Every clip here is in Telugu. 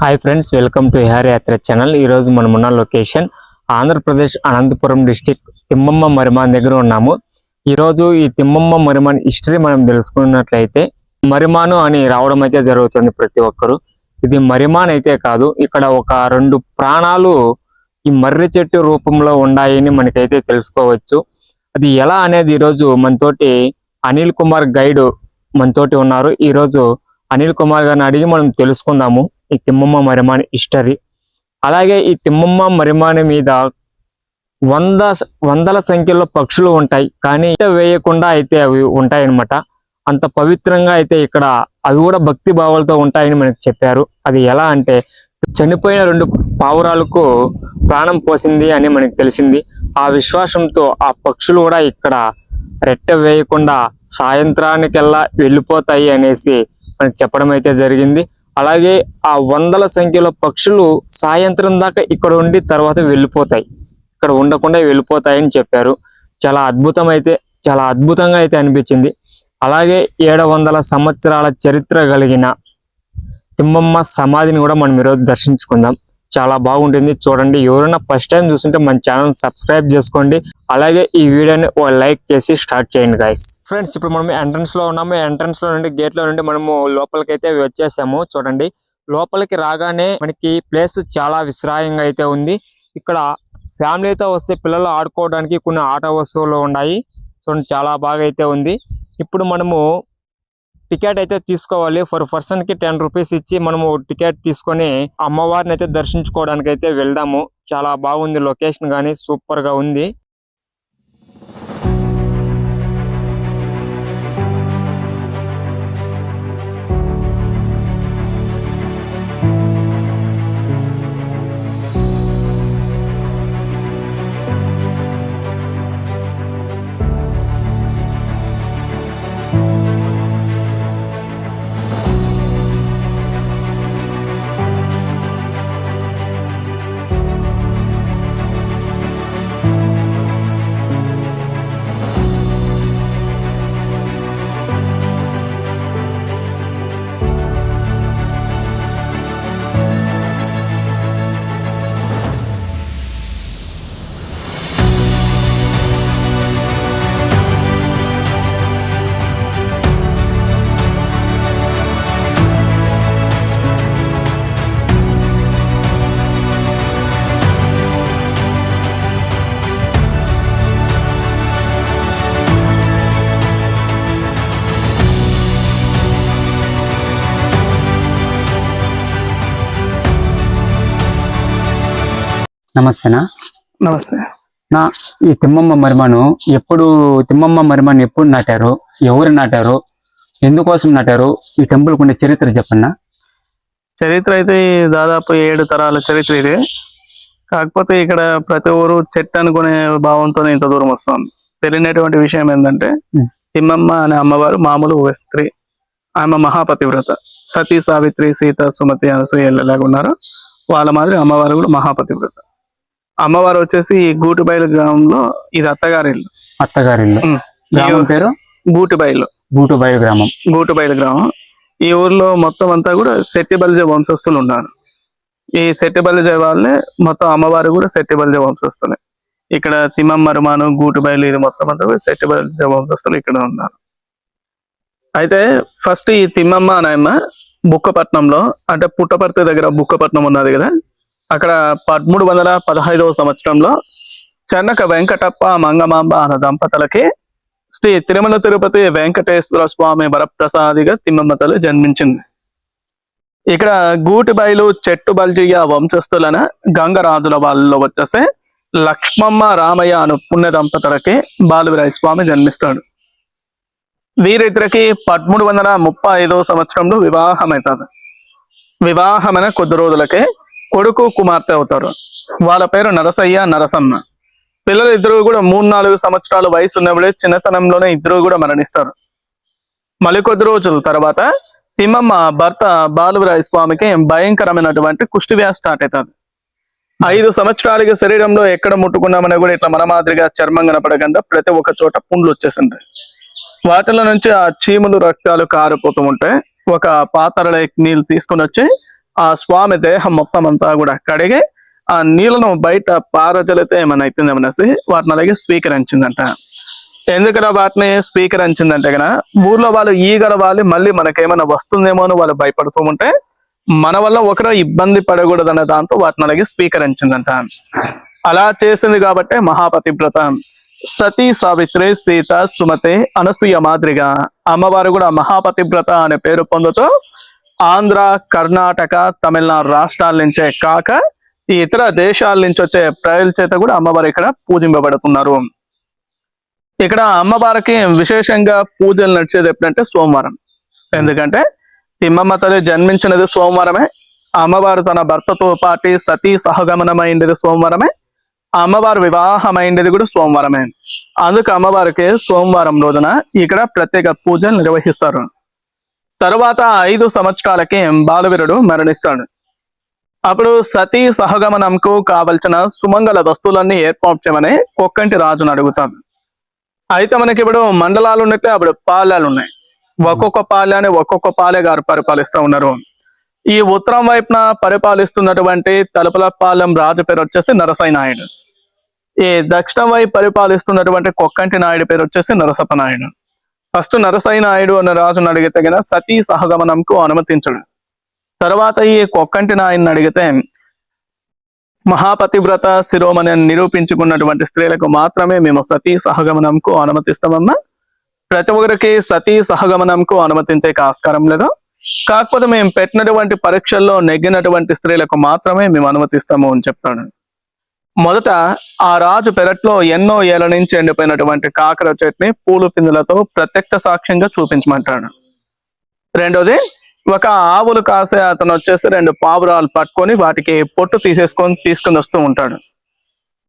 హాయ్ ఫ్రెండ్స్ వెల్కమ్ టు విహార యాత్ర ఛానల్ ఈ రోజు మనం ఉన్న లొకేషన్ ఆంధ్రప్రదేశ్ అనంతపురం డిస్టిక్ తిమ్మమ్మ మరిమాన్ దగ్గర ఉన్నాము. ఈ రోజు ఈ తిమ్మమ్మ మరిమాన్ హిస్టరీ మనం తెలుసుకున్నట్లయితే మరిమాను అని రావడం అయితే జరుగుతుంది ప్రతి ఒక్కరు. ఇది మరిమాన్ అయితే కాదు ఇక్కడ ఒక రెండు ప్రాణాలు ఈ మర్రి చెట్టు రూపంలో ఉన్నాయని మనకైతే తెలుసుకోవచ్చు. అది ఎలా అనేది ఈరోజు మనతోటి అనిల్ కుమార్ గైడ్ మనతోటి ఉన్నారు. ఈ రోజు అనిల్ కుమార్ గారిని అడిగి మనం తెలుసుకుందాము. ఈ తిమ్మమ్మ మరిమాని హిస్టరీ అలాగే ఈ తిమ్మమ్మ మరిమాని మీద వంద వందల సంఖ్యలో పక్షులు ఉంటాయి. కానీ ఈట వేయకుండా అయితే అవి ఉంటాయి అన్నమాట అంత పవిత్రంగా అయితే ఇక్కడ అవి కూడా భక్తి భావాలతో ఉంటాయని మనకు చెప్పారు. అది ఎలా అంటే చనిపోయిన రెండు పావురాలకు ప్రాణం పోసింది అని మనకు తెలిసింది. ఆ విశ్వాసంతో ఆ పక్షులు కూడా ఇక్కడ రెట్ట వేయకుండా సాయంత్రానికల్లా వెళ్ళిపోతాయి అనేసి మనకు చెప్పడం అయితే జరిగింది. అలాగే ఆ వందల సంఖ్యలో పక్షులు సాయంత్రం దాకా ఇక్కడ ఉండి తర్వాత వెళ్ళిపోతాయి. ఇక్కడ ఉండకుండా వెళ్ళిపోతాయని చెప్పారు. చాలా అద్భుతం అయితే చాలా అద్భుతంగా అయితే అనిపించింది. అలాగే ఏడు వందల సంవత్సరాల చరిత్ర కలిగిన తిమ్మమ్మ సమాధిని కూడా మనం ఈరోజు దర్శించుకుందాం. చాలా బాగుంటుంది. చూడండి ఎవరైనా ఫస్ట్ టైం చూస్తుంటే మన ఛానల్ సబ్స్క్రైబ్ చేసుకోండి. అలాగే ఈ వీడియోని ఓ లైక్ చేసి స్టార్ట్ చేయండి గైస్ ఫ్రెండ్స్ ఇప్పుడు మనం ఎంట్రన్స్లో ఉన్నాము. ఎంట్రన్స్లో నుండి గేట్లో నుండి మనము లోపలికి అయితే వచ్చేసాము. చూడండి లోపలికి రాగానే మనకి ప్లేస్ చాలా విశ్రాయంగా అయితే ఉంది. ఇక్కడ ఫ్యామిలీతో వస్తే పిల్లలు ఆడుకోవడానికి కొన్ని ఆట వస్తువులు ఉన్నాయి. చూడండి చాలా బాగా అయితే ఉంది. ఇప్పుడు మనము టికెట్ అయితే తీసుకోవాలి. ఫర్ పర్సన్కి టెన్ రూపీస్ ఇచ్చి మనము టికెట్ తీసుకొని అమ్మవారిని అయితే దర్శించుకోవడానికి అయితే వెళ్దాము. చాలా బాగుంది లొకేషన్ గానీ సూపర్గా ఉంది. నమస్తేనా? నమస్తే. నా ఈ తిమ్మమ్మ మరిమను ఎప్పుడు తిమ్మమ్మ మరిమను ఎప్పుడు నాటారు? ఎవరు నాటారు? ఎందుకోసం నాటారు? ఈ టెంపుల్ ఉండే చరిత్ర చెప్పన్నా చరిత్ర అయితే దాదాపు ఏడు తరాల చరిత్ర ఇది. కాకపోతే ఇక్కడ ప్రతి ఊరు చెట్టు అనుకునే భావంతో ఇంత దూరం వస్తుంది. తెలియనటువంటి విషయం ఏంటంటే. తిమ్మమ్మ అనే అమ్మవారు మామూలు స్త్రీ. ఆమె మహాపతివ్రత. సతీ సావిత్రి సీత సుమతి అనసూయ ఉన్నారు. వాళ్ళ మాదిరి అమ్మవారు కూడా మహాపతివ్రత. అమ్మవారు వచ్చేసి ఈ గూటిబయలు గ్రామంలో ఇది అత్తగారి ఇల్లు. అత్తగారి ఇల్లు. గ్రామం పేరు? గూటిబయలు గూటుబాయి గ్రామం. గూటుబయలు గ్రామం. ఈ ఊర్లో మొత్తం అంతా కూడా శెట్టిబలిజ వంశస్థులు ఉన్నారు. ఈ శెట్టిబలిజ వాళ్ళే మొత్తం అమ్మవారు కూడా శెట్టిబలిజ వంశస్థులే. ఇక్కడ తిమ్మం మరుమాను గూటుబయలు ఇది మొత్తం అంతా కూడా శెట్టిబలిజ వంశస్థులు ఇక్కడ ఉన్నారు. అయితే ఫస్ట్ ఈ తిమ్మమ్మ అనేమ్మ బుక్కపట్నంలో అంటే పుట్టపర్తి దగ్గర బుక్కపట్నం ఉన్నది కదా? అక్కడ పదమూడు వందల పదహైదవ సంవత్సరంలో చెన్నక వెంకటప్ప మంగమాంబ అన్న దంపతులకి శ్రీ తిరుమల తిరుపతి వెంకటేశ్వర స్వామి వరప్రసాదిగా తిమ్మమ్మ తల్లి జన్మించింది. ఇక్కడ గూటిబైలు చెట్టు బల్జియ వంశస్థులన గంగరాజుల వాళ్ళలో వచ్చేస్తే లక్ష్మమ్మ రామయ్య అను పుణ్య దంపతులకి బాలువిరాయ స్వామి జన్మిస్తాడు. వీరిద్దరికి పదమూడు వందల ముప్పై ఐదవ సంవత్సరంలో వివాహం అవుతుంది వివాహమైన కొద్ది రోజులకే కొడుకు కుమార్తె అవుతారు. వాళ్ళ పేరు నరసయ్య నరసమ్మ. పిల్లలు ఇద్దరు కూడా మూడు నాలుగు సంవత్సరాల వయసు ఉన్నప్పుడే చిన్నతనంలోనే ఇద్దరు కూడా మరణిస్తారు. మరికొద్ది కొద్ది రోజుల తర్వాత తిమ్మమ్మ భర్త బాలువరాయ స్వామికి భయంకరమైనటువంటి కుష్టివ్యాధి స్టార్ట్ అవుతుంది. ఐదు సంవత్సరాలుగా శరీరంలో ఎక్కడ ముట్టుకున్నామని కూడా ఇట్లా మన మాదిరిగా చర్మం కనపడకుండా ప్రతి ఒక్క చోట పుండ్లు వచ్చేసింటాయి వాటిలో నుంచి ఆ చీములు రక్తాలు కారిపోతూ ఉంటే ఒక పాత్రలో నీళ్ళు తీసుకుని వచ్చి ఆ స్వామి దేహం మొత్తం అంతా కూడా కడిగి ఆ నీళ్ళను బయట పారజలితే ఏమైనా అవుతుంది అనేసి వాటిని అలాగే స్వీకరించిందంట. ఎందుకలా వాటిని స్వీకరించిందంటే కదా ఊర్లో వాళ్ళు ఈగల వాళ్ళు మళ్ళీ మనకేమైనా వస్తుందేమో అని వాళ్ళు భయపడుతూ ఉంటే మన వల్ల ఒకరు ఇబ్బంది పడకూడదనే దాంతో వాటిని అలాగే స్వీకరించిందంట. అలా చేసింది కాబట్టి మహాపతివ్రత. సతీ సావిత్రి సీత సుమతి అనసూయ మాదిరిగా అమ్మవారు కూడా మహాపతివ్రత అనే పేరు పొందుతూ ఆంధ్ర కర్ణాటక తమిళనాడు రాష్ట్రాల నుంచే కాక ఈ ఇతర దేశాల నుంచి వచ్చే ప్రజల చేత కూడా అమ్మవారు ఇక్కడ పూజింపబడుతున్నారు. ఇక్కడ అమ్మవారికి విశేషంగా పూజలు నడిచేది ఎప్పుడంటే సోమవారం. ఎందుకంటే తిమ్మమ్మ తల్లి జన్మించినది సోమవారమే అమ్మవారు తన భర్తతో పాటి సతీ సహగమనమైంది సోమవారమే అమ్మవారు వివాహమైంది కూడా సోమవారమే. అందుకు అమ్మవారికి సోమవారం రోజున ఇక్కడ ప్రత్యేక పూజలు నిర్వహిస్తారు. తరువాత ఐదు సంవత్సరాలకి బాలవీరుడు మరణిస్తాడు. అప్పుడు సతీ సహగమనంకు కావలసిన సుమంగళ వస్తువులన్నీ ఏర్పాటు చేయమని కొక్కంటి రాజును అడుగుతాడు. అయితే మనకి ఇప్పుడు మండలాలు ఉన్నట్లే అప్పుడు పాలెలు ఉన్నాయి. ఒక్కొక్క పాలెని ఒక్కొక్క పాలె గారు పరిపాలిస్తూ ఉన్నారు. ఈ ఉత్తరం వైపున పరిపాలిస్తున్నటువంటి తలుపులపాలెం రాజు పేరు వచ్చేసి నరసయ్య నాయుడు. ఈ దక్షిణం వైపు పరిపాలిస్తున్నటువంటి కొక్కంటి నాయుడు పేరు వచ్చేసి నరసప్ప నాయుడు. ఫస్ట్ నరసయ్య నాయుడు అన్న రాజును అడిగితే కదా సతీ సహగమనంకు అనుమతించడు. తర్వాత ఈ కొక్కంటి నాయన్ని అడిగితే మహాపతివ్రత శిరోమణి అని నిరూపించుకున్నటువంటి స్త్రీలకు మాత్రమే మేము సతీ సహగమనంకు అనుమతిస్తామమ్మా. ప్రతి ఒక్కరికి సతీ సహగమనంకు అనుమతించే ఆస్కారం లేదు? కాకపోతే మేము పెట్టినటువంటి పరీక్షల్లో నెగ్గినటువంటి స్త్రీలకు మాత్రమే మేము అనుమతిస్తాము అని చెప్తాడు. మొదట ఆ రాజు పెరట్లో ఎన్నో ఏళ్ళ నుంచి ఎండిపోయినటువంటి కాకర చెట్టుని పూలు పిందులతో ప్రత్యక్ష సాక్ష్యంగా చూపించమంటాడు. రెండోది ఒక ఆవులు కాసే అతను వచ్చేసి రెండు పావురాలు పట్టుకొని వాటికి పొట్టు తీసేసుకొని తీసుకొని వస్తూ ఉంటాడు.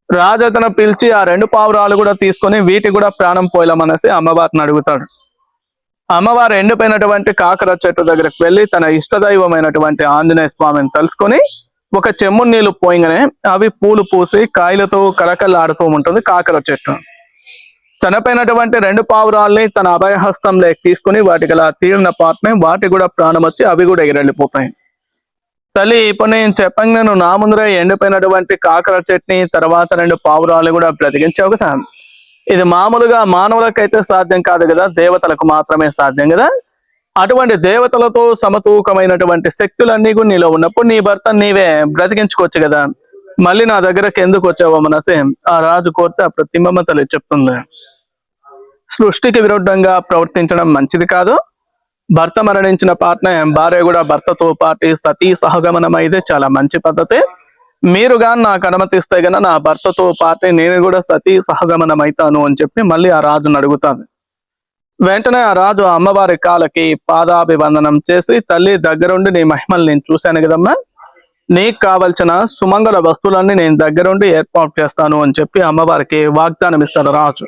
రాజు అతను పిలిచి ఆ రెండు పావురాలు కూడా తీసుకొని వీటి కూడా ప్రాణం పోయలమనేసి అమ్మవారిని అడుగుతాడు. అమ్మవారు ఎండిపోయినటువంటి కాకర చెట్టు దగ్గరకు వెళ్ళి తన ఇష్టదైవమైనటువంటి ఆంజనేయ స్వామిని తలుసుకొని ఒక చెమ్ము నీళ్ళు పోయింగానే అవి పూలు పూసి కాయలతో కలకల్లాడుతూ ఉంటుంది కాకర చెట్టు. చనిపోయినటువంటి రెండు పావురాల్ని తన అభయహస్తంలో తీసుకుని వాటికి అలా తీరిన పాటనే వాటి కూడా ప్రాణం వచ్చి అవి కూడా ఎగిరెళ్ళిపోతాయి. తల్లి ఇప్పుడు నేను చెప్పంగా నువ్వు నా ముందర ఎండిపోయినటువంటి కాకర చెట్ని తర్వాత రెండు పావురాలు కూడా బ్రతికించావు కదా ఇది మామూలుగా మానవులకైతే సాధ్యం కాదు కదా దేవతలకు మాత్రమే సాధ్యం కదా? అటువంటి దేవతలతో సమతూకమైనటువంటి శక్తులన్నీ కూడా నీలో ఉన్నప్పుడు నీ భర్త నీవే బ్రతికించుకోవచ్చు కదా. మళ్ళీ నా దగ్గరకు ఎందుకు వచ్చావో మనసే. ఆ రాజు కోరితే ఆ తిమ్మమ్మ తల్లి చెప్తుంది. సృష్టికి విరుద్ధంగా ప్రవర్తించడం మంచిది కాదు. భర్త మరణించిన పాటనే భార్య కూడా భర్తతో పాటి సతీ సహగమనం అయితే చాలా మంచి పద్ధతి. మీరు కానీ నాకు అనుమతిస్తే గన నా భర్తతో పాటి నేను కూడా సతీ సహగమనం అవుతాను అని చెప్పి మళ్ళీ ఆ రాజును అడుగుతాను. వెంటనే ఆ రాజు ఆ అమ్మవారి కాలకి పాదాభివందనం చేసి తల్లి దగ్గరుండి నీ మహిమలు నేను చూశాను కదమ్మా. నీకు కావలసిన సుమంగళ వస్తువులన్నీ నేను దగ్గరుండి ఏర్పాటు చేస్తాను అని చెప్పి అమ్మవారికి వాగ్దానం ఇస్తాడు రాజు.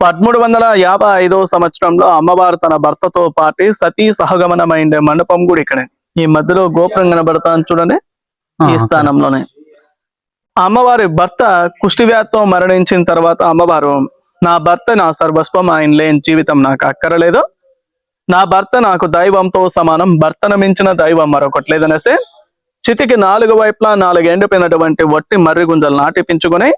పదమూడు వందల యాభై ఐదో సంవత్సరంలో అమ్మవారు తన భర్తతో పాటి సతీ సహగమనమైండే మండపం కూడా ఇక్కడే. ఈ మధ్యలో గోపురం కనబడతాను చూడండి. ఈ స్థానంలోనే. అమ్మవారి భర్త కుష్టివ్యాధితో మరణించిన తర్వాత అమ్మవారు నా భర్త నా సర్వస్వం ఆయన లేని జీవితం నాకు అక్కరలేదు. నా భర్త నాకు దైవంతో సమానం భర్తను మించిన దైవం మరొకటి లేదనేసి చితికి నాలుగు వైపులా నాలుగు ఎండిపోయినటువంటి వట్టి మర్రి గుంజలు నాటిపించుకొని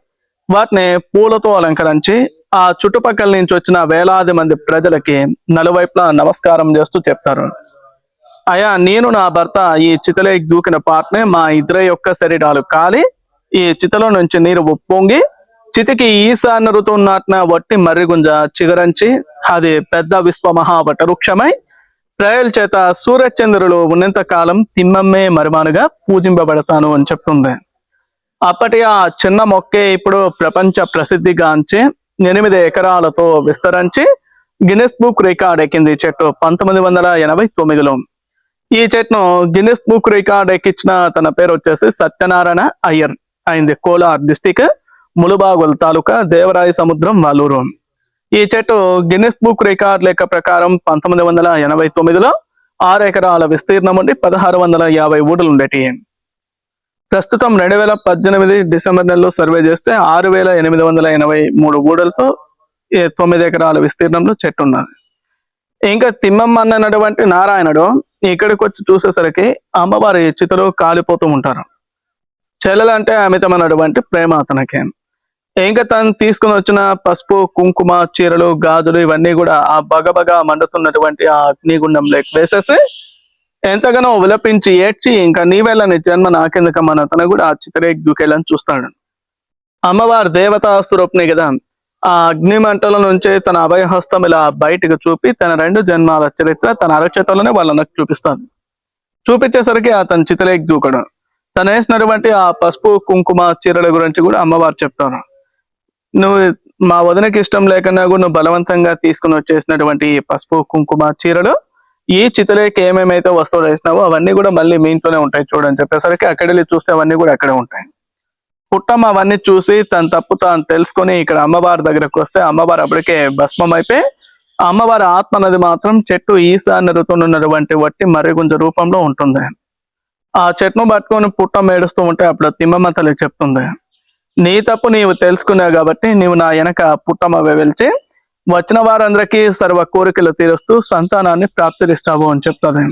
వాటిని పూలతో అలంకరించి ఆ చుట్టుపక్కల నుంచి వచ్చిన వేలాది మంది ప్రజలకి నలువైపులా నమస్కారం చేస్తూ చెప్తారు. అయా నేను నా భర్త ఈ చితలే దూకిన పాటనే మా ఇద్దరి యొక్క శరీరాలు కాలి ఈ చితలో నుంచి నీరు ఉప్పొంగి చితికి ఈశాన్య ఋతువు నాటిన వట్టి మర్రిగుంజ చిగురించి అది పెద్ద విశ్వ మహావట వృక్షమై ప్రజల చేత సూర్యచంద్రులు ఉన్నంత కాలం తిమ్మమ్మే మరిమానుగా పూజింపబడతాను అని చెప్తుంది. అప్పటి ఆ చిన్న మొక్కే ఇప్పుడు ప్రపంచ ప్రసిద్ధిగాంచి ఎనిమిది ఎకరాలతో విస్తరించి గిన్నెస్ బుక్ రికార్డ్ ఎక్కింది చెట్టు పంతొమ్మిది వందల ఎనభై తొమ్మిదిలో. ఈ చెట్టును గిన్నెస్ బుక్ రికార్డ్ ఎక్కించిన తన పేరు వచ్చేసి సత్యనారాయణ అయ్యర్. అయింది. కోలార్ డిస్టిక్ ములుబాగుల్ తాలూకా దేవరాయ సముద్రం వాలూరు. ఈ చెట్టు గిన్నిస్ బుక్ రికార్డ్ లెక్క ప్రకారం పంతొమ్మిది వందల ఎనభై తొమ్మిదిలో ఆరు ఎకరాల విస్తీర్ణం ఉండి పదహారు వందల యాభై ఊడలు ఉండేటి. ప్రస్తుతం రెండు వేల పద్దెనిమిది డిసెంబర్ నెలలో సర్వే చేస్తే ఆరు వేల ఎనిమిది వందల ఎనభై మూడు ఊడలతో తొమ్మిది ఎకరాల విస్తీర్ణంలో చెట్టు ఉన్నది. ఇంకా తిమ్మమ్మ అన్నటువంటి నారాయణుడు ఇక్కడికి వచ్చి చూసేసరికి అమ్మవారి చితలో కాలిపోతూ ఉంటారు. చెల్లెలంటే అమితమైనటువంటి ప్రేమ అతనికి. ఇంకా తను తీసుకుని వచ్చిన పసుపు కుంకుమ చీరలు గాజులు ఇవన్నీ కూడా ఆ బగబగా మండుతున్నటువంటి ఆ అగ్నిగుండంలోకి వేసేసి ఎంతగానో విలపించి ఏడ్చి ఇంకా నీవెళ్ళని జన్మ నాకెందుకమ్మని అతను కూడా ఆ చిత్రేకి దూకేళ్ళని చూస్తాడు. అమ్మవారు దేవతా స్వరూపిణి కదా. ఆ అగ్ని మంటల నుంచే తన అభయహస్తం ఇలా బయటకు చూపి తన రెండు జన్మాల చరిత్ర తన అరచేతలోనే వాళ్ళ చూపిస్తాడు. చూపించేసరికి అతను చితలేకి దూకడం. తను వేసినటువంటి ఆ పసుపు కుంకుమ చీరల గురించి కూడా అమ్మవారు చెప్తారు. నువ్వు మా వదినకి ఇష్టం లేకుండా కూడా నువ్వు బలవంతంగా తీసుకుని వచ్చేసినటువంటి ఈ పసుపు కుంకుమ చీరలు ఈ చితలేకి ఏమేమైతే వస్తువులు వేసినావో అవన్నీ కూడా మళ్ళీ మీ ఇంట్లోనే ఉంటాయి చూడని చెప్పేసరికి అక్కడ వెళ్ళి చూస్తే అవన్నీ కూడా అక్కడే ఉంటాయి. పుట్టమ్మ అవన్నీ చూసి తన తప్పు తాను తెలుసుకొని ఇక్కడ అమ్మవారి దగ్గరకు వస్తే అమ్మవారు అప్పటికే భస్మం అయిపోయి ఆ అమ్మవారి ఆత్మ అనేది మాత్రం చెట్టు ఈశాన్య ఋతువులో ఉన్నటువంటి వట్టి మర్రిగుంజ రూపంలో ఉంటుంది. ఆ చెట్ను పట్టుకొని పుట్ట ఏడుస్తూ ఉంటే అప్పుడు తిమ్మమ్మ తల్లి చెప్తుంది. నీ తప్పు నీవు తెలుసుకున్నావు కాబట్టి నీవు నా వెనక పుట్టమ్మ వెలిచి వచ్చిన వారందరికీ సర్వ కోరికలు తీరుస్తూ సంతానాన్ని ప్రాప్తిస్తావు అని చెప్తుంది.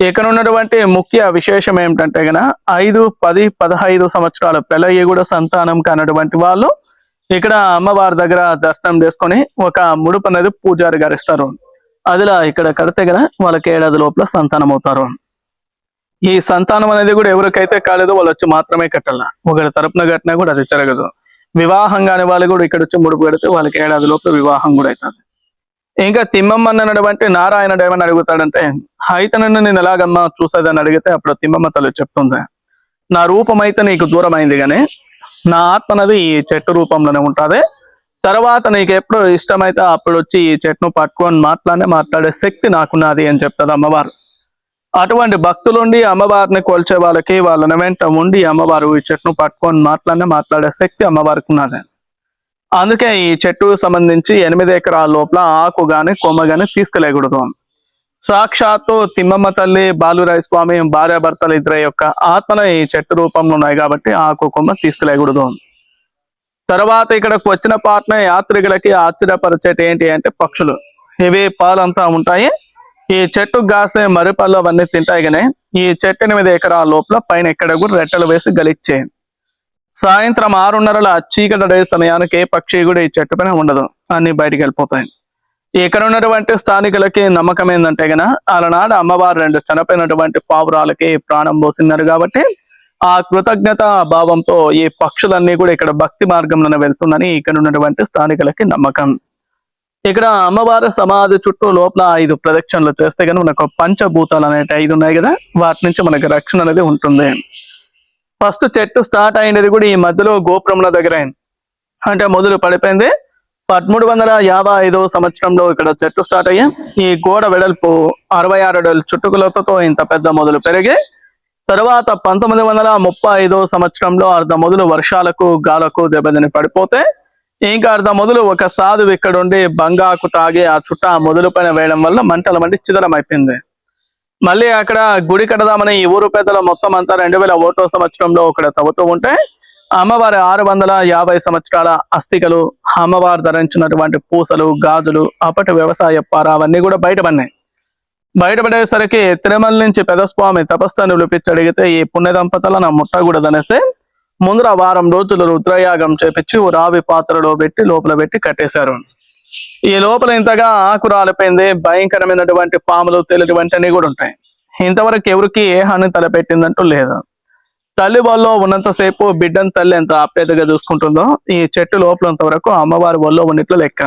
ఇక్కడ ఉన్నటువంటి ముఖ్య విశేషం ఏమిటంటే గన ఐదు పది పదహైదు సంవత్సరాల పిల్లయ్య కూడా సంతానం కానటువంటి వాళ్ళు ఇక్కడ అమ్మవారి దగ్గర దర్శనం చేసుకొని ఒక ముడుపు అనేది పూజారి గారు ఇస్తారు. అదిలా ఇక్కడ కడితే కదా వాళ్ళకి ఏడాది లోపల సంతానం అవుతారు ఈ సంతానం అనేది కూడా ఎవరికైతే కాలేదో వాళ్ళు వచ్చి మాత్రమే కట్టాల ఒకరి తరపున కట్టినా కూడా అది జరగదు. వివాహం కాని వాళ్ళు కూడా ఇక్కడ వచ్చి ముడుపు కడితే వాళ్ళకి ఏడాది లోపల వివాహం కూడా అవుతుంది. ఇంకా తిమ్మమ్మ అన్నటువంటి నారాయణుడు ఏమని అడుగుతాడంటే హైతనన్ను నన్ను నేను ఎలాగమ్మా చూసేదని అడిగితే అప్పుడు తిమ్మమ్మ తల్లి చెప్తుంది నా రూపం అయితే నీకు దూరం అయింది కానీ నా ఆత్మ అనేది ఈ చెట్టు రూపంలోనే ఉంటుంది. తర్వాత నీకు ఎప్పుడు ఇష్టమైతే అప్పుడు వచ్చి ఈ చెట్టును పట్టుకొని మాట్లాడే మాట్లాడే శక్తి నాకున్నది అని చెప్తుంది అమ్మవారు. అటువంటి భక్తులుండి అమ్మవారిని కొల్చే వాళ్ళకి వాళ్ళని వెంట ఉండి అమ్మవారు ఈ చెట్టును పట్టుకొని మాట్లాడిన మాట్లాడే శక్తి అమ్మవారికి ఉన్నదండి అందుకే ఈ చెట్టు సంబంధించి ఎనిమిది ఎకరాల లోపల ఆకు గాని కొమ్మ గాని తీసుకెళ్ళకూడదు. సాక్షాత్తు తిమ్మమ్మ తల్లి బాలురాయ స్వామి భార్యాభర్తలు ఇద్దరు యొక్క ఆత్మలు ఈ చెట్టు రూపంలో ఉన్నాయి కాబట్టి ఆకు కొమ్మ తీసుకెళ్ళకూడదు. తర్వాత ఇక్కడకు వచ్చిన పాటన యాత్రికులకి ఆశ్చర్యపరిచేటి ఏంటి అంటే పక్షులు. ఇవి పాలంతా ఉంటాయి. ఈ చెట్టు కాసే మరిపళ్ళు అవన్నీ తింటాయి కానీ ఈ చెట్టు ఎనిమిది ఎకరాల లోపల పైన ఎక్కడ కూడా రెట్టలు వేసి గలిచ్చేయండి సాయంత్రం ఆరున్నరల చీకటి సమయానికి ఏ పక్షి కూడా ఈ చెట్టు పైన ఉండదు అన్ని బయటికి వెళ్ళిపోతాయి. ఇక్కడ ఉన్నటువంటి స్థానికులకి నమ్మకం ఏంటంటే గన అలనాడు అమ్మవారు రెండు చనిపోయినటువంటి పావురాలకి ప్రాణం పోసినారు కాబట్టి ఆ కృతజ్ఞత భావంతో ఈ పక్షులన్నీ కూడా ఇక్కడ భక్తి మార్గంలోనే వెళ్తుందని ఇక్కడ ఉన్నటువంటి స్థానికులకి నమ్మకం. ఇక్కడ అమ్మవారి సమాధి చుట్టూ లోపల ఐదు ప్రదక్షిణలు చేస్తే కానీ మనకు పంచభూతాలు అనేటి ఐదు ఉన్నాయి కదా? వాటి నుంచి మనకి రక్షణ అనేది ఉంటుంది. ఫస్ట్ చెట్టు స్టార్ట్ అయినది కూడా ఈ మధ్యలో గోపురముల దగ్గర. అయింది అంటే మొదలు పడిపోయింది. పదమూడు వందల యాభై ఐదో సంవత్సరంలో ఇక్కడ చెట్టు స్టార్ట్ అయ్యి ఈ గోడ వెడల్పు అరవై ఆరు అడుగుల చుట్టుకులతో ఇంత పెద్ద మొదలు పెరిగి తర్వాత పంతొమ్మిది వందల ముప్పై ఐదో సంవత్సరంలో అర్ధ మొదలు వర్షాలకు గాలకు దెబ్బతిని పడిపోతే ఇంకా అర్ధ మొదలు ఒక సాధువు ఇక్కడ ఉండి బంగాకు తాగి ఆ చుట్ట ఆ మొదలు పైన వేయడం వల్ల మంటల మంటి చిదరం అయిపోయింది. మళ్ళీ అక్కడ గుడి కడదామని ఈ ఊరు పెద్దల మొత్తం అంతా రెండు వేల ఒకటో సంవత్సరంలో ఇక్కడ తవ్వుతూ ఉంటే అమ్మవారి ఆరు వందల యాభై సంవత్సరాల అస్థికలు అమ్మవారు ధరించినటువంటి పూసలు గాజులు అప్పటి వ్యవసాయ పార అవన్నీ కూడా బయటపడినాయి. బయటపడేసరికి తిరుమల నుంచి పెదస్వామి తపస్థాన్ని పిలిపించి అడిగితే ఈ పుణ్య దంపతులను ముట్టకూడదనేసి ముందర వారం రోజులు రుద్రయాగం చేపించి ఓ రావి పాత్రలో పెట్టి లోపల పెట్టి కట్టేశారు. ఈ లోపల ఇంతగా ఆకు రాలిపోయింది భయంకరమైనటువంటి పాములు తెలియటువంటివి కూడా ఉంటాయి. ఇంతవరకు ఎవరికి ఏ హాని తలపెట్టిందంటూ లేదు. తల్లి వాళ్ళలో ఉన్నంతసేపు బిడ్డను తల్లి ఎంత ఆప్యాయతగా చూసుకుంటుందో ఈ చెట్టు లోపల వరకు అమ్మవారి ఒళ్ళో ఉన్నట్లు లెక్క.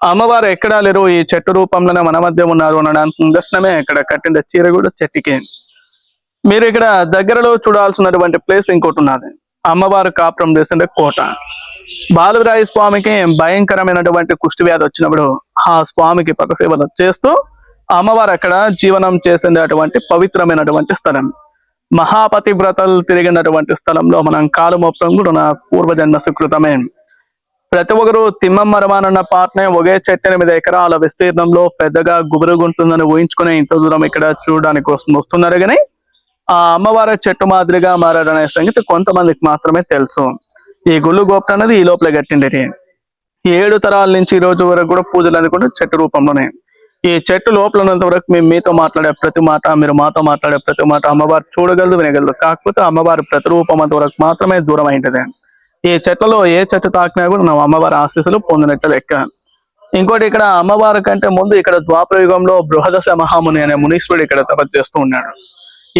అమ్మవారు ఎక్కడా లేరు ఈ చెట్టు రూపంలోనే మన మధ్య ఉన్నారు అనడానికి నిదర్శనమే ఇక్కడ కట్టిన చీర కూడా చెట్టుకి. మీరు ఇక్కడ దగ్గరలో చూడాల్సినటువంటి ప్లేస్ ఇంకోటి ఉన్నది. అమ్మవారు కాపురం చేసిన కోట. బాలురాయ స్వామికి భయంకరమైనటువంటి కుష్టి వ్యాధి వచ్చినప్పుడు ఆ స్వామికి పదసేవలు చేస్తూ అమ్మవారు అక్కడ జీవనం చేసినటువంటి పవిత్రమైనటువంటి స్థలం. మహాపతి వ్రతలు తిరిగినటువంటి స్థలంలో మనం కాలు మొత్తం కూడా నా పూర్వజన్మ సుకృతమే. ప్రతి ఒక్కరు తిమ్మమ్మరమానన్న పాటనే ఒకే చెట్టు ఎనిమిది ఎకరాల విస్తీర్ణంలో పెద్దగా గుబురుగుంటుందని ఊహించుకుని ఇంత దూరం ఇక్కడ చూడడానికి వస్తున్నారు కానీ ఆ అమ్మవారి చెట్టు మాదిరిగా మారాడనే సంగతి కొంతమందికి మాత్రమే తెలుసు. ఈ గుళ్ళు గోపురం అనేది ఈ లోపల కట్టిండేది ఏడు తరాల నుంచి ఈ రోజు వరకు కూడా పూజలు అందుకుంటే చెట్టు రూపంలోనే. ఈ చెట్టు లోపల ఉన్నంత వరకు మేము మీతో మాట్లాడే ప్రతి మాట మీరు మాతో మాట్లాడే ప్రతి మాట అమ్మవారు చూడగలదు వినగలదు. కాకపోతే అమ్మవారి ప్రతిరూపం అంత వరకు మాత్రమే దూరం అయింటది. ఈ చెట్లలో ఏ చెట్టు తాకినా కూడా నా అమ్మవారి ఆశీస్సులు పొందినట్టు లెక్క. ఇంకోటి ఇక్కడ అమ్మవారి కంటే ముందు ఇక్కడ ద్వాపర యుగంలో బృహదశ మహాముని అనే మునీశ్వరుడు ఇక్కడ తపస్సు చేస్తూ ఉన్నాడు.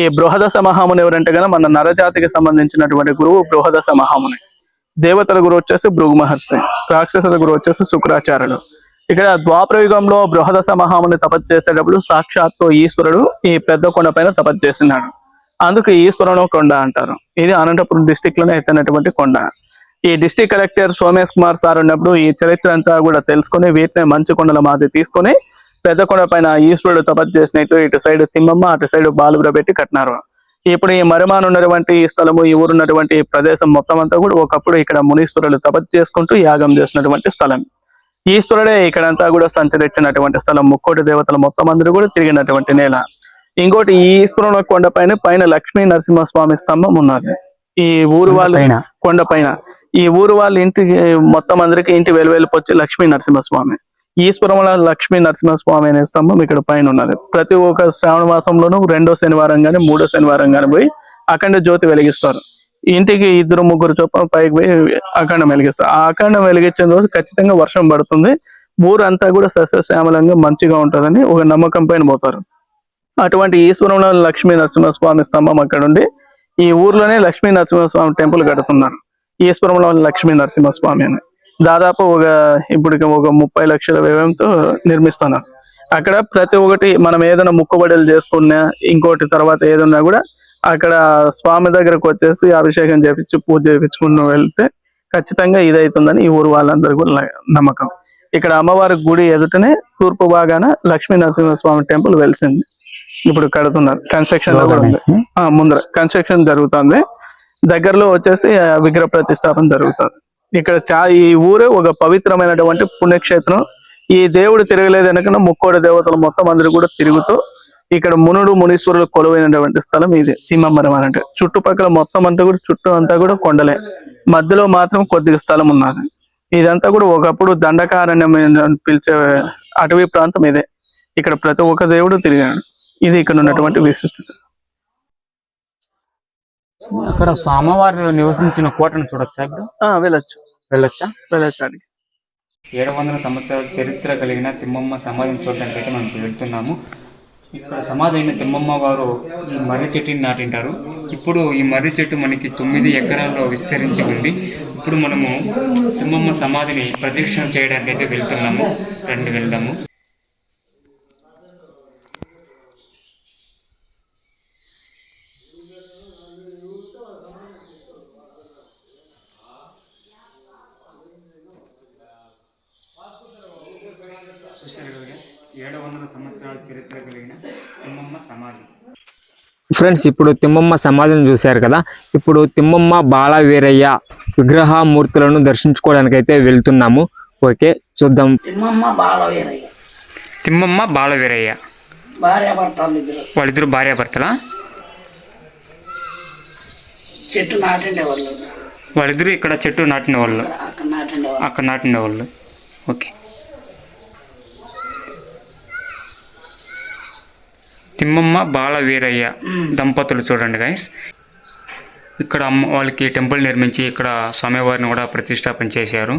ఈ బృహదశ మహాముని ఎవరంటే కదా మన నరజాతికి సంబంధించినటువంటి గురువు బృహదశ మహాముని. దేవతల గురువు వచ్చేసి భృగు మహర్షి రాక్షసుల గురువు వచ్చేసి శుక్రాచార్యుడు ఇక్కడ ద్వాపర యుగంలో బృహదశ మహాముని తపస్సు చేసేటప్పుడు సాక్షాత్తు ఈశ్వరుడు ఈ పెద్ద కొండ పైన తపస్సు చేస్తున్నాడు అందుకు ఈశ్వరుడు కొండ అంటారు. ఇది అనంతపురం డిస్టిక్లోనే ఎత్తినటువంటి కొండ. ఈ district collector Somesh Kumar sir ఉన్నప్పుడు ఈ చరిత్ర అంతా కూడా తెలుసుకొని వీటిని మంచు కొండల మాది తీసుకొని పెద్ద కొండ పైన ఈశ్వరుడు తపస్సు చేసినట్టు ఇటు సైడ్ తిమ్మమ్మ అటు సైడ్ బాలుగుర పెట్టి కట్టినారు. ఇప్పుడు ఈ మరిమాన్ ఉన్నటువంటి ఈ స్థలము ఈ ఊరు ఉన్నటువంటి ఈ ప్రదేశం మొత్తం అంతా కూడా ఒకప్పుడు ఇక్కడ మునీశ్వరులు తపస్సు చేసుకుంటూ యాగం చేసినటువంటి స్థలం. ఈశ్వరుడే ఇక్కడంతా కూడా సంచరించినటువంటి స్థలం. ముక్కోటి దేవతలు మొత్తం అందరూ కూడా తిరిగినటువంటి నేల. ఇంకోటి ఈ ఈశ్వరుని కొండ పైన పైన లక్ష్మీ నరసింహస్వామి స్తంభం ఉన్నది. ఈ ఊరు వాళ్ళు కొండ పైన. ఈ ఊరు వాళ్ళ ఇంటికి మొత్తం అందరికి ఇంటి వెలువెళ్ళిపోచ్చి లక్ష్మీ నరసింహస్వామి. ఈశ్వరముల లక్ష్మీ నరసింహస్వామి అనే స్తంభం ఇక్కడ పైన ఉన్నది. ప్రతి ఒక్క శ్రావణ మాసంలోనూ రెండో శనివారం కానీ మూడో శనివారం కానీ పోయి అఖండ జ్యోతి వెలిగిస్తారు. ఇంటికి ఇద్దరు ముగ్గురు చొప్పున పైకి పోయి అఖండం వెలిగిస్తారు. ఆ అఖండం వెలిగించిన రోజు ఖచ్చితంగా వర్షం పడుతుంది. ఊరంతా కూడా సస్యశ్యామలంగా మంచిగా ఉంటుందని ఒక నమ్మకం పైన పోతారు. అటువంటి ఈశ్వరంలో లక్ష్మీ నరసింహస్వామి స్తంభం అక్కడ ఉండి ఈ ఊర్లోనే లక్ష్మీ నరసింహస్వామి టెంపుల్ కడుతున్నారు. ఈశ్వరంలో లక్ష్మీ నరసింహస్వామి అని. దాదాపు ఒక ఇప్పటికి ఒక ముప్పై లక్షల వ్యయంతో నిర్మిస్తున్నారు అక్కడ ప్రతి ఒక్కటి మనం ఏదైనా ముక్కుబడులు చేసుకున్నా ఇంకోటి తర్వాత ఏదన్నా కూడా అక్కడ స్వామి దగ్గరకు వచ్చేసి అభిషేకం చేపించి పూజ చేపించుకుని వెళ్తే ఖచ్చితంగా ఇదైతుందని ఈ ఊరు వాళ్ళందరూ కూడా ల- నమ్మకం. ఇక్కడ అమ్మవారి గుడి ఎదుటనే తూర్పు భాగాన లక్ష్మీ నరసింహస్వామి టెంపుల్ వెలిసింది. ఇప్పుడు కడుతున్నారు. కన్స్ట్రక్షన్ కూడా ఉంది. ముందర. కన్స్ట్రక్షన్ జరుగుతుంది. దగ్గరలో వచ్చేసి విగ్రహ ప్రతిష్టాపన జరుగుతుంది. ఇక్కడ చా ఈ ఊరే ఒక పవిత్రమైనటువంటి పుణ్యక్షేత్రం. ఈ దేవుడు తిరగలేదు వెనకన ముక్కోడి దేవతలు మొత్తం అందరూ కూడా తిరుగుతూ ఇక్కడ మునుడు మునీశ్వరులు కొలువైనటువంటి స్థలం ఇది సింహమరం అని అంటే చుట్టుపక్కల మొత్తం అంతా కూడా చుట్టూ అంతా కూడా కొండలే. మధ్యలో మాత్రం కొద్దిగా స్థలం ఉన్నది. ఇదంతా కూడా ఒకప్పుడు దండకారణ్యం అని పిలిచే అటవీ ప్రాంతం ఇదే. ఇక్కడ ప్రతి ఒక్క దేవుడు తిరిగాడు. ఇది ఇక్కడ ఉన్నటువంటి విశిష్టత. అక్కడ స్వామివారు నివసించిన కోటను చూడొచ్చా ఇప్పుడు ఆ, వెళ్ళొచ్చు. వెళ్ళొచ్చా? వెళ్ళొచ్చు అడిగి ఏడు వందల సంవత్సరాల చరిత్ర కలిగిన తిమ్మమ్మ సమాధిని చూడడానికి అయితే మనం వెళ్తున్నాము. ఇక్కడ సమాధి అయిన తిమ్మమ్మ వారు ఈ మర్రి చెట్టుని నాటింటారు. ఇప్పుడు ఈ మర్రి చెట్టు మనకి తొమ్మిది ఎకరాల్లో విస్తరించి ఉంది. ఇప్పుడు మనము తిమ్మమ్మ సమాధిని ప్రదక్షిణ చేయడానికి అయితే వెళ్తున్నాము. రండి వెళ్దాము. చూశారు కదా guys? ఏడు వందల సంవత్సరాల చరిత్ర కలిగిన తిమ్మమ్మ సమాధి. ఫ్రెండ్స్ ఇప్పుడు తిమ్మమ్మ సమాధిని చూశారు కదా? ఇప్పుడు తిమ్మమ్మ బాల వీరయ్య విగ్రహ మూర్తులను దర్శించుకోవడానికి అయితే వెళ్తున్నాము. ఓకే చూద్దాం. తిమ్మమ్మ బాలవీరయ్య. తిమ్మమ్మ బాల వీరయ్య భార్య భర్తలు ఇద్దరు వాళ్ళిద్దరు భార్యాభర్తలా? చెట్టు నాటిండే వాళ్ళు. వాళ్ళిద్దరు ఇక్కడ చెట్టు నాటిన వాళ్ళు. అక్కడ నాటిండే వాళ్ళు. అక్కడ నాటిన వాళ్ళు. ఓకే. తిమ్మమ్మ బాల వీరయ్య దంపతులు చూడండి గైస్ ఇక్కడ అమ్మ వాళ్ళకి టెంపుల్ నిర్మించి ఇక్కడ స్వామివారిని కూడా ప్రతిష్టాపన చేశారు.